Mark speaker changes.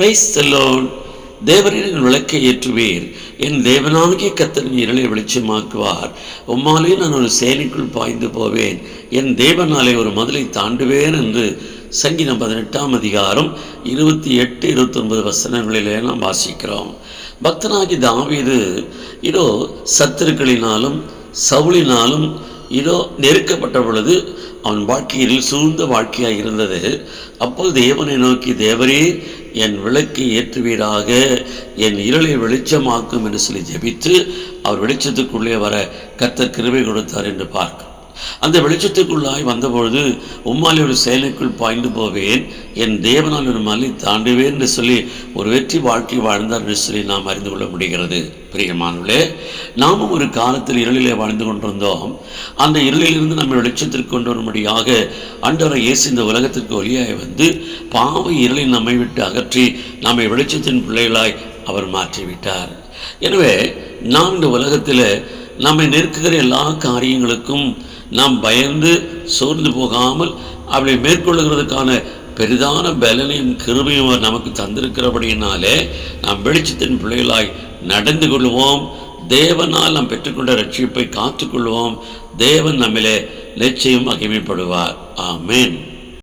Speaker 1: Price செல்லோன் தேவரின் விளக்கை ஏற்றுவீர். என் தேவனாகிய கத்தன் இருளை வெளிச்சமாக்குவார். உம்மாலே நான் ஒரு சேனைக்குள் பாய்ந்து போவேன். என் தேவனாலே ஒரு மதிலை தாண்டுவேன் என்று சங்கீதம் பதினெட்டாம் அதிகாரம் இருபத்தி எட்டு இருபத்தொன்பது வசனங்களிலே நாம் வாசிக்கிறோம். பக்தனாகி தாவீது இதோ சத்துருக்களினாலும் சவுளினாலும் இதோ நெருக்கப்பட்ட பொழுது அவன் வாழ்க்கையில் சூழ்ந்த வாழ்க்கையாக இருந்தது. அப்போது தேவனை நோக்கி தேவரே என் விளக்கை ஏற்றுவீராக என் இருளை வெளிச்சமாக்கும் என்று சொல்லி ஜெபித்து அவர் வெளிச்சத்துக்குள்ளே வர கத்தர் கிருபை கொடுத்தார் என்று பார்க்க அந்த வெளிச்சத்துக்குள்ளாய் வந்தபொழுது உம்மாலே ஒரு செயலுக்குள் பாய்ந்து போவேன். என் தேவனால் ஒரு மலை தாண்டுவேன் என்று சொல்லி ஒரு வெற்றி வாழ்க்கை வாழ்ந்தார் என்று சொல்லி நாம் அறிந்து கொள்ள முடிகிறது. பிரியமானவர்களே நாமும் ஒரு காலத்தில் இருளிலே வாழ்ந்து கொண்டிருந்தோம். அந்த இருளிலிருந்து நம்ம வெளிச்சத்திற்கு கொண்டு வரும்படியாக ஆண்டவரை இயேசு இந்த உலகத்திற்கு ஒளியாய் வந்து பாவ இருளை நம்மை விட்டு அகற்றி நம்மை வெளிச்சத்தின் பிள்ளைகளாய் அவர் மாற்றிவிட்டார். எனவே நாம் இந்த உலகத்தில் நம்மை நெருக்குகிற எல்லா காரியங்களுக்கும் நாம் பயந்து சோர்ந்து போகாமல் அப்படி மேற்கொள்ளுகிறதுக்கான பெரிதான பலனையும் கிருமையும் நமக்கு தந்திருக்கிறபடியினாலே நாம் வெளிச்சத்தின் பிள்ளைகளாய் நடந்து கொள்வோம். தேவனால் நாம் பெற்றுக்கொண்ட ரட்சிப்பை காத்துக்கொள்வோம். தேவன் நம்மிலே நிச்சயம் மகிமைப்படுவார். ஆமேன்.